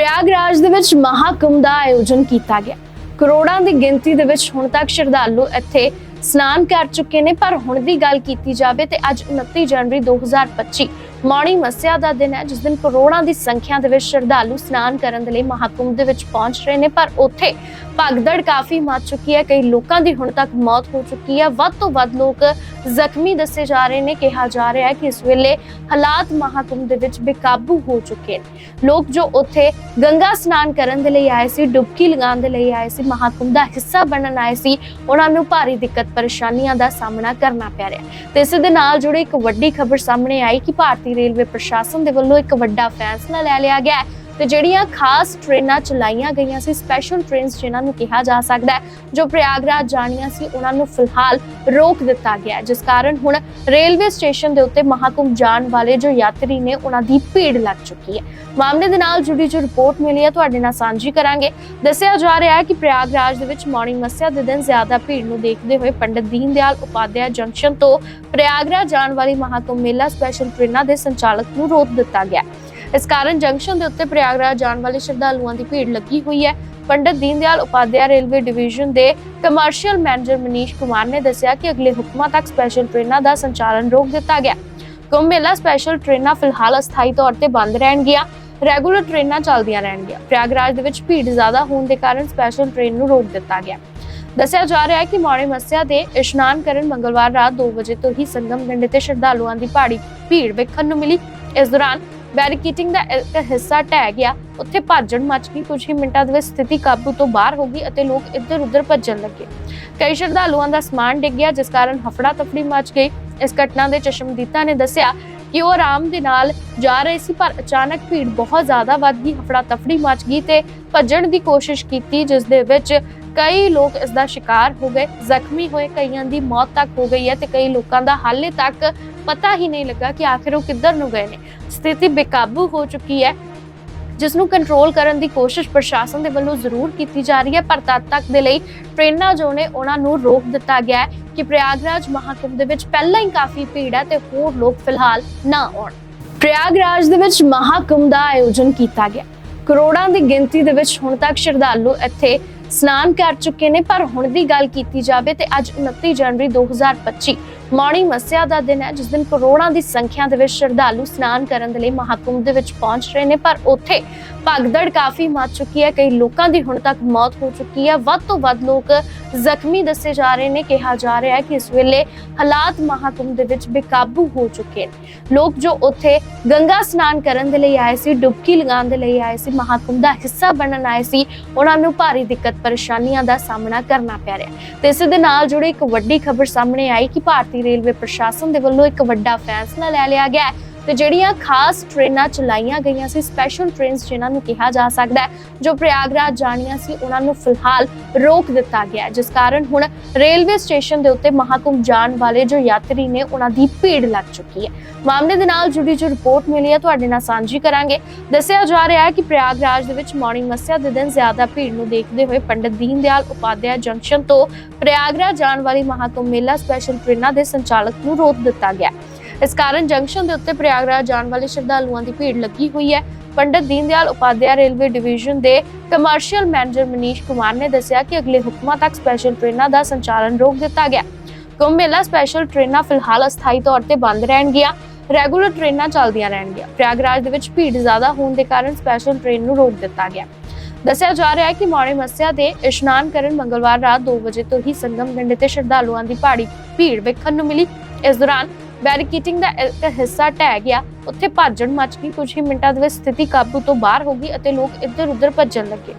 ਪ੍ਰਯਾਗਰਾਜ ਦੇ ਵਿੱਚ ਮਹਾਕੁੰਭ ਦਾ ਆਯੋਜਨ ਕੀਤਾ ਗਿਆ। ਕਰੋੜਾਂ ਦੀ ਗਿਣਤੀ ਦੇ ਵਿੱਚ ਹੁਣ ਤੱਕ ਸ਼ਰਧਾਲੂ ਇੱਥੇ ਇਸ਼ਨਾਨ ਕਰ ਚੁੱਕੇ ਨੇ, ਪਰ ਹੁਣ ਦੀ ਗੱਲ ਕੀਤੀ ਜਾਵੇ ਤੇ ਅੱਜ 29 ਜਨਵਰੀ 2025 ਮੌਣੀ ਮੱਸਿਆ ਦਾ ਦਿਨ ਹੈ, ਜਿਸ ਦਿਨ ਕਰੋੜਾਂ ਦੀ ਸੰਖਿਆ ਦੇ ਵਿੱਚ ਸ਼ਰਧਾਲੂ ਸਨਾਨ ਕਰਨ ਦੇ ਲਈ ਮਹਾਕੁੰਭ ਦੇ ਵਿੱਚ ਪਹੁੰਚ ਰਹੇ ਨੇ, ਪਰ ਉੱਥੇ ਭਗਦੜ ਕਾਫੀ ਮਚ ਚੁੱਕੀ ਹੈ। ਕਈ ਲੋਕਾਂ ਦੀ ਹੁਣ ਤੱਕ ਮੌਤ ਹੋ ਚੁੱਕੀ ਹੈ। ਵੱਧ ਤੋਂ ਵੱਧ ਲੋਕ ਜ਼ਖਮੀ ਦੱਸੇ ਜਾ ਰਹੇ ਨੇ। ਕਿਹਾ ਜਾ ਰਿਹਾ ਹੈ ਕਿ ਇਸ ਵੇਲੇ ਹਾਲਾਤ ਮਹਾਕੁੰਭ ਦੇ ਵਿੱਚ ਬੇਕਾਬੂ ਹੋ ਚੁੱਕੇ ਨੇ। ਲੋਕ ਜੋ ਉੱਥੇ ਗੰਗਾ ਸਨਾਨ ਕਰਨ ਦੇ ਲਈ ਆਏ ਸੀ, ਡੁਬਕੀ ਲਗਾਉਣ ਦੇ ਲਈ ਆਏ ਸੀ, ਮਹਾਕੁੰਭ ਦਾ ਹਿੱਸਾ ਬਣਨ ਆਏ ਸੀ, ਉਹਨਾਂ ਨੂੰ ਭਾਰੀ ਦਿੱਕਤ ਪਰੇਸ਼ਾਨੀਆਂ ਦਾ ਸਾਹਮਣਾ ਕਰਨਾ ਪੈ ਰਿਹਾ ਤੇ ਇਸ ਦੇ ਨਾਲ ਜੁੜੀ ਇੱਕ ਵੱਡੀ ਖਬਰ ਸਾਹਮਣੇ ਆਈ ਕਿ ਭਾਰਤੀ ਰੇਲਵੇ ਪ੍ਰਸ਼ਾਸਨ ਦੇ ਵੱਲੋਂ ਇੱਕ ਵੱਡਾ ਫੈਸਲਾ ਲੈ ਲਿਆ ਗਿਆ ਹੈ। ਤੇ ਜਿਹੜੀਆਂ ਖਾਸ ਟ੍ਰੇਨਾਂ ਚਲਾਈਆਂ ਗਈਆਂ ਸੀ ਸਪੈਸ਼ਲ ਟ੍ਰੇਨਸ ਜਿਨ੍ਹਾਂ ਨੂੰ ਕਿਹਾ ਜਾ ਸਕਦਾ ਹੈ, ਜੋ ਪ੍ਰਯਾਗਰਾਜ ਜਾਣੀਆਂ ਸੀ, ਉਹਨਾਂ ਨੂੰ ਫਿਲਹਾਲ ਰੋਕ ਦਿੱਤਾ ਗਿਆ ਜਿਸ ਕਾਰਨ ਹੁਣ ਰੇਲਵੇ ਸਟੇਸ਼ਨ ਦੇ ਉੱਤੇ ਮਹਾਕੁੰਭ ਜਾਣ ਵਾਲੇ ਜੋ ਯਾਤਰੀ ਨੇ, ਉਹਨਾਂ ਦੀ ਭੀੜ ਲੱਗ ਚੁੱਕੀ ਹੈ। ਮਾਮਲੇ ਦੇ ਨਾਲ ਜੁੜੀ ਜੋ ਰਿਪੋਰਟ ਮਿਲੀ ਹੈ, ਤੁਹਾਡੇ ਨਾਲ ਸਾਂਝੀ ਕਰਾਂਗੇ। ਦੱਸਿਆ ਜਾ ਰਿਹਾ ਹੈ ਕਿ ਪ੍ਰਯਾਗਰਾਜ ਦੇ ਵਿੱਚ ਮੌਣੀ ਮੱਸਿਆ ਦੇ ਦਿਨ ਜ਼ਿਆਦਾ ਭੀੜ ਨੂੰ ਦੇਖਦੇ ਹੋਏ ਪੰਡਿਤ ਦੀਨ ਦਿਆਲ ਉਪਾਧਿਆਇ ਜੰਕਸ਼ਨ ਤੋਂ ਪ੍ਰਯਾਗਰਾਜ ਜਾਣ ਵਾਲੀ ਮਹਾਕੁੰਭ ਮੇਲਾ ਸਪੈਸ਼ਲ ਟ੍ਰੇਨਾਂ ਦੇ ਸੰਚਾਲਕ ਨੂੰ ਰੋਕ ਦਿੱਤਾ ਗਿਆ ਇਸ ਕਾਰਨ ਜੰਕਸ਼ਨ ਦੇ ਉੱਤੇ ਪ੍ਰਯਾਗਰਾਜ ਜਾਣ ਵਾਲੇ ਸ਼ਰਧਾਲੂਆਂ ਦੀ ਭੀੜ ਲੱਗੀ ਹੋਈ ਹੈ। ਪੰਡਿਤ ਦੀਨ ਉਪਾਧਿਆਇ ਰੇਲਵੇ ਡਿਵੀਜ਼ਨ ਦੇ ਕਮਰਸ਼ੀਅਲ ਮੈਨੇਜਰ ਮਨੀਸ਼ ਕੁਮਾਰ ਨੇ ਦੱਸਿਆ ਕਿ ਅਗਲੇ ਹੁਕਮਾਂ ਤੱਕ ਸਪੈਸ਼ਲ ਟ੍ਰੇਨਾਂ ਦਾ ਸੰਚਾਲਨ ਰੋਕ ਦਿੱਤਾ ਗਿਆ। ਕੁੰਭ ਮੇਲਾ ਸਪੈਸ਼ਲ ਟ੍ਰੇਨਾਂ ਫਿਲਹਾਲ ਅਸਥਾਈ ਤੌਰ ਤੇ ਬੰਦ ਰਹਿਣਗੀਆਂ, ਰੈਗੂਲਰ ਟ੍ਰੇਨਾਂ ਚੱਲਦੀਆਂ ਰਹਿਣਗੀਆਂ। ਪ੍ਰਯਾਗਰਾਜ ਦੇ ਵਿੱਚ ਭੀੜ ਜ਼ਿਆਦਾ ਹੋਣ ਦੇ ਕਾਰਨ ਸਪੈਸ਼ਲ ਟ੍ਰੇਨ ਨੂੰ ਰੋਕ ਦਿੱਤਾ ਗਿਆ। ਦੱਸਿਆ ਜਾ ਰਿਹਾ ਹੈ ਕਿ ਮੌਣੀ ਮੱਸਿਆ ਦੇ ਇਸ਼ਨਾਨ ਕਰਨ ਮੰਗਲਵਾਰ ਰਾਤ 2 ਵਜੇ ਤੋਂ ਹੀ ਸੰਗਮ ਕੰਢੇ ਤੇ ਸ਼ਰਧਾਲੂਆਂ ਦੀ ਭਾਰੀ ਭੀੜ ਵੇਖਣ ਨੂੰ ਮਿਲੀ। ਇਸ ਦੌਰਾਨ ਬੈਰੀਕੇਟਿੰਗ ਦਾ ਇੱਕ ਹਿੱਸਾ ਢਹਿ ਗਿਆ। ਉੱਥੇ ਭਾਜਣ ਮਚ ਗਈ। ਕੁਝ ਹੀ ਮਿੰਟਾਂ ਦੇ ਵਿੱਚ ਸਥਿਤੀ ਕਾਬੂ ਤੋਂ ਬਾਹਰ ਹੋ ਗਈ ਅਤੇ ਲੋਕ ਇੱਧਰ ਉੱਧਰ ਭੱਜਣ ਲੱਗੇ। ਕਈ ਸ਼ਰਧਾਲੂਆਂ ਦਾ ਸਮਾਨ ਡਿੱਗ ਗਿਆ, ਜਿਸ ਕਾਰਨ ਹਫੜਾ ਤਫੜੀ ਮਚ ਗਈ। ਇਸ ਘਟਨਾ ਦੇ ਚਸ਼ਮਦੀਤਾ ਨੇ ਦੱਸਿਆ ਕਿ ਉਹ ਆਰਾਮ ਦੇ ਨਾਲ ਜਾ ਰਹੇ ਸੀ, ਪਰ ਅਚਾਨਕ ਭੀੜ ਬਹੁਤ ਜ਼ਿਆਦਾ ਵੱਧ ਗਈ ਹਫੜਾ ਤਫੜੀ ਮਚ ਗਈ ਤੇ ਭੱਜਣ ਦੀ ਕੋਸ਼ਿਸ਼ ਕੀਤੀ, ਜਿਸ ਦੇ ਵਿੱਚ ਕਈ ਲੋਕ ਇਸ ਦਾ ਸ਼ਿਕਾਰ ਹੋ ਗਏ, ਜ਼ਖਮੀ ਹੋਏ, ਕਈਆਂ ਦੀ ਮੌਤ ਤੱਕ ਹੋ ਗਈ ਹੈ ਤੇ ਕਈ ਲੋਕਾਂ ਦਾ ਹਾਲੇ ਤੱਕ ਪਤਾ ਹੀ ਨਹੀਂ ਲੱਗਾ ਕਿ ਆਖਿਰ ਉਹ ਕਿੱਧਰ ਨੂੰ ਗਏ ਨੇ। ਸਥਿਤੀ ਬੇਕਾਬੂ ਹੋ ਚੁੱਕੀ ਹੈ ਜਿਸ ਨੂੰ ਕੰਟਰੋਲ ਕਰਨ ਦੀ ਕੋਸ਼ਿਸ਼ ਪ੍ਰਸ਼ਾਸਨ ਦੇ ਵੱਲੋਂ ਜ਼ਰੂਰ ਕੀਤੀ ਜਾ ਰਹੀ ਹੈ, ਪਰ ਤਦ ਤੱਕ ਦੇ ਲਈ ਟ੍ਰੇਨਾਂ ਜੋ ਨੇ ਉਹਨਾਂ ਨੂੰ ਰੋਕ ਦਿੱਤਾ ਗਿਆ ਹੈ ਕਿ ਪ੍ਰਯਾਗਰਾਜ ਮਹਾਕੁੰਭ ਦੇ ਵਿੱਚ ਪਹਿਲਾਂ ਹੀ ਕਾਫੀ ਭੀੜ ਹੈ ਤੇ ਹੋਰ ਲੋਕ ਫਿਲਹਾਲ ਨਾ ਆਉਣ। ਪ੍ਰਯਾਗਰਾਜ ਦੇ ਵਿੱਚ ਮਹਾਕੁੰਭ ਦਾ ਆਯੋਜਨ ਕੀਤਾ ਗਿਆ। ਕਰੋੜਾਂ ਦੀ ਗਿਣਤੀ ਦੇ ਵਿੱਚ ਹੁਣ ਤੱਕ ਸ਼ਰਧਾਲੂ ਇੱਥੇ ਸਨਾਨ ਕਰ ਚੁੱਕੇ ਨੇ, ਪਰ ਹੁਣ ਦੀ ਗੱਲ ਕੀਤੀ ਜਾਵੇ ਤੇ ਅੱਜ 29 ਜਨਵਰੀ 2025 ਮੌਣੀ ਮੱਸਿਆ ਦਾ ਦਿਨ ਹੈ, ਜਿਸ ਦਿਨ ਕਰੋੜਾਂ ਦੀ ਸੰਖਿਆ ਦੇ ਵਿੱਚ ਸ਼ਰਧਾਲੂ ਇਸ਼ਨਾਨ ਕਰਨ ਦੇ ਲਈ ਮਹਾਕੁੰਭ ਦੇ ਵਿੱਚ ਪਹੁੰਚ ਰਹੇ ਨੇ, ਪਰ ਉੱਥੇ ਭਗਦੜ ਕਾਫੀ ਮਚ ਚੁੱਕੀ ਹੈ, ਕਈ ਲੋਕਾਂ ਦੀ ਹੁਣ ਤੱਕ ਮੌਤ ਹੋ ਚੁੱਕੀ ਹੈ। ਵੱਧ ਤੋਂ ਵੱਧ ਲੋਕ ਜ਼ਖਮੀ ਦੱਸੇ ਜਾ ਰਹੇ ਨੇ, ਕਿਹਾ ਜਾ ਰਿਹਾ ਹੈ ਕਿ ਇਸ ਵੇਲੇ ਹਾਲਾਤ ਮਹਾਕੁੰਭ ਦੇ ਵਿੱਚ ਬੇਕਾਬੂ ਹੋ ਚੁੱਕੇ ਨੇ। ਲੋਕ ਜੋ ਉੱਥੇ ਗੰਗਾ ਸਨਾਨ ਕਰਨ ਦੇ ਲਈ ਆਏ ਸੀ, ਡੁਬਕੀ ਲਗਾਉਣ ਦੇ ਲਈ ਆਏ ਸੀ, ਮਹਾਕੁੰਭ ਦਾ ਹਿੱਸਾ ਬਣਨ ਆਏ ਸੀ, ਉਹਨਾਂ ਨੂੰ ਭਾਰੀ ਦਿੱਕਤ ਪਰੇਸ਼ਾਨੀਆਂ ਦਾ ਸਾਹਮਣਾ ਕਰਨਾ ਪੈ ਰਿਹਾ ਤੇ ਇਸ ਦੇ ਨਾਲ ਜੁੜੀ ਇੱਕ ਵੱਡੀ ਖਬਰ ਸਾਹਮਣੇ ਆਈ ਕਿ ਭਾਰਤੀ ਰੇਲਵੇ ਪ੍ਰਸ਼ਾਸਨ ਦੇ ਵੱਲੋਂ ਇੱਕ ਵੱਡਾ ਫੈਸਲਾ ਲੈ ਲਿਆ ਗਿਆ ਹੈ। ਤੇ ਜਿਹੜੀਆਂ ਖਾਸ ਟ੍ਰੇਨਾਂ ਚਲਾਈਆਂ ਗਈਆਂ ਸੀ ਸਪੈਸ਼ਲ ਟ੍ਰੇਨਸ ਜਿਨ੍ਹਾਂ ਨੂੰ ਕਿਹਾ ਜਾ ਸਕਦਾ ਹੈ ਜੋ ਪ੍ਰਯਾਗਰਾਜ ਜਾਣੀਆਂ ਸੀ ਉਹਨਾਂ ਨੂੰ ਫਿਲਹਾਲ ਰੋਕ ਦਿੱਤਾ ਗਿਆ ਹੈ, ਜਿਸ ਕਾਰਨ ਹੁਣ ਰੇਲਵੇ ਸਟੇਸ਼ਨ ਦੇ ਉੱਤੇ ਮਹਾਕੁੰਭ ਜਾਣ ਵਾਲੇ ਜੋ ਯਾਤਰੀ ਨੇ ਉਹਨਾਂ ਦੀ ਭੀੜ ਲੱਗ ਚੁੱਕੀ ਹੈ। ਮਾਮਲੇ ਦੇ ਨਾਲ ਜੁੜੀ ਜੋ ਰਿਪੋਰਟ ਮਿਲੀ ਹੈ ਤੁਹਾਡੇ ਨਾਲ ਸਾਂਝੀ ਕਰਾਂਗੇ। ਦੱਸਿਆ ਜਾ ਰਿਹਾ ਹੈ ਕਿ ਪ੍ਰਯਾਗਰਾਜ ਦੇ ਵਿੱਚ ਮੌਣੀ ਮੱਸਿਆ ਦੇ ਦਿਨ ਜ਼ਿਆਦਾ ਭੀੜ ਨੂੰ ਦੇਖਦੇ ਹੋਏ ਪੰਡਿਤ ਦੀਨ ਦਿਆਲ ਉਪਾਧਿਆਇ ਜੰਕਸ਼ਨ ਤੋਂ ਪ੍ਰਯਾਗਰਾਜ ਜਾਣ ਵਾਲੀ ਮਹਾਕੁੰਭ ਮੇਲਾ ਸਪੈਸ਼ਲ ਟ੍ਰੇਨਾਂ ਦੇ ਸੰਚਾਲਕ ਨੂੰ ਰੋਕ ਦਿੱਤਾ ਗਿਆ ਇਸ ਕਾਰਨ ਜੰਕਸ਼ਨ ਦੇ ਉੱਤੇ ਪ੍ਰਯਾਗਰਾਜ ਜਾਣ ਵਾਲੇ ਸ਼ਰਧਾਲੂਆਂ ਦੀ ਭੀੜ ਲੱਗੀ ਹੋਈ ਹੈ। ਪੰਡਿਤ ਦੀਨ ਉਪਾਧਿਆਇ ਰੇਲਵੇ ਡਿਵੀਜ਼ਨ ਦੇ ਕਮਰਸ਼ੀਅਲ ਮੈਨੇਜਰ ਮਨੀਸ਼ ਕੁਮਾਰ ਨੇ ਦੱਸਿਆ ਕਿ ਅਗਲੇ ਹੁਕਮਾਂ ਤੱਕ ਸਪੈਸ਼ਲ ਟ੍ਰੇਨਾਂ ਦਾ ਸੰਚਾਲਨ ਰੋਕ ਦਿੱਤਾ ਗਿਆ। ਕੁੰਭ ਮੇਲਾ ਸਪੈਸ਼ਲ ਟ੍ਰੇਨਾਂ ਫਿਲਹਾਲ ਅਸਥਾਈ ਤੌਰ ਤੇ ਬੰਦ ਰਹਿਣਗੀਆਂ, ਰੈਗੂਲਰ ਟ੍ਰੇਨਾਂ ਚੱਲਦੀਆਂ ਰਹਿਣਗੀਆਂ। ਪ੍ਰਯਾਗਰਾਜ ਦੇ ਵਿੱਚ ਭੀੜ ਜ਼ਿਆਦਾ ਹੋਣ ਦੇ ਕਾਰਨ ਸਪੈਸ਼ਲ ਟ੍ਰੇਨ ਨੂੰ ਰੋਕ ਦਿੱਤਾ ਗਿਆ। ਦੱਸਿਆ ਜਾ ਰਿਹਾ ਹੈ ਕਿ ਮੌਣੀ ਮੱਸਿਆ ਦੇ ਇਸ਼ਨਾਨ ਕਰਨ ਮੰਗਲਵਾਰ ਰਾਤ 2 ਵਜੇ ਤੋਂ ਹੀ ਸੰਗਮ ਕੰਢੇ ਤੇ ਸ਼ਰਧਾਲੂਆਂ ਦੀ ਭਾਰੀ ਭੀੜ ਵੇਖਣ ਨੂੰ ਮਿਲੀ। ਇਸ ਦੌਰਾਨ ਬੈਰੀਕੇਟਿੰਗ ਦਾ ਇੱਕ ਹਿੱਸਾ ਢਹਿ ਗਿਆ। ਉੱਥੇ ਭਾਜਣ ਮਚ ਗਈ। ਕੁਝ ਹੀ ਮਿੰਟਾਂ ਦੇ ਵਿੱਚ ਸਥਿਤੀ ਕਾਬੂ ਤੋਂ ਬਾਹਰ ਹੋ ਗਈ ਅਤੇ ਲੋਕ ਇੱਧਰ ਉੱਧਰ ਭੱਜਣ ਲੱਗੇ।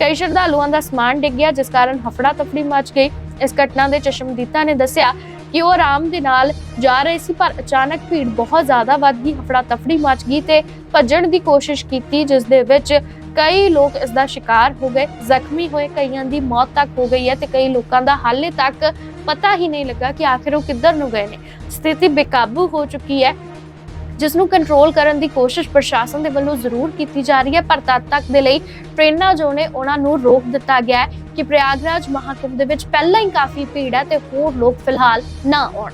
ਕਈ ਸ਼ਰਧਾਲੂਆਂ ਦਾ ਸਮਾਨ ਡਿੱਗ ਗਿਆ, ਜਿਸ ਕਾਰਨ ਹਫੜਾ ਤਫੜੀ ਮਚ ਗਈ। ਇਸ ਘਟਨਾ ਦੇ ਚਸ਼ਮਦੀਤਾ ਨੇ ਦੱਸਿਆ ਕਿ ਉਹ ਆਰਾਮ ਦੇ ਨਾਲ ਜਾ ਰਹੇ ਸੀ, ਪਰ ਅਚਾਨਕ ਭੀੜ ਬਹੁਤ ਜ਼ਿਆਦਾ ਵੱਧ ਗਈ ਹਫੜਾ ਤਫੜੀ ਮਚ ਗਈ ਤੇ ਭੱਜਣ ਦੀ ਕੋਸ਼ਿਸ਼ ਕੀਤੀ, ਜਿਸ ਦੇ ਵਿੱਚ ਕਈ ਲੋਕ ਇਸ ਦਾ ਸ਼ਿਕਾਰ ਹੋ ਗਏ। ਜ਼ਖਮੀ ਹੋਏ ਕਈਆਂ ਦੀ ਮੌਤ ਤੱਕ ਹੋ ਗਈ ਹੈ ਤੇ ਕਈ ਲੋਕਾਂ ਦਾ ਹਾਲੇ ਤੱਕ ਪਤਾ ਹੀ ਨਹੀਂ ਲੱਗਾ ਕਿ ਆਖਿਰ ਉਹ ਕਿੱਧਰ ਨੂੰ ਗਏ ਨੇ। ਸਥਿਤੀ ਬੇਕਾਬੂ ਹੋ ਚੁੱਕੀ ਹੈ ਜਿਸ ਨੂੰ ਕੰਟਰੋਲ ਕਰਨ ਦੀ ਕੋਸ਼ਿਸ਼ ਪ੍ਰਸ਼ਾਸਨ ਦੇ ਵੱਲੋਂ ਜ਼ਰੂਰ ਕੀਤੀ ਜਾ ਰਹੀ ਹੈ, ਪਰ ਤਦ ਤੱਕ ਦੇ ਲਈ ਟ੍ਰੇਨਾਂ ਜੋ ਨੇ ਉਹਨਾਂ ਨੂੰ ਰੋਕ ਦਿੱਤਾ ਗਿਆ ਹੈ ਕਿ ਪ੍ਰਯਾਗਰਾਜ ਮਹਾਕੁੰਭ ਦੇ ਵਿੱਚ ਪਹਿਲਾਂ ਹੀ ਕਾਫੀ ਭੀੜ ਹੈ ਤੇ ਹੋਰ ਲੋਕ ਫਿਲਹਾਲ ਨਾ ਆਉਣ।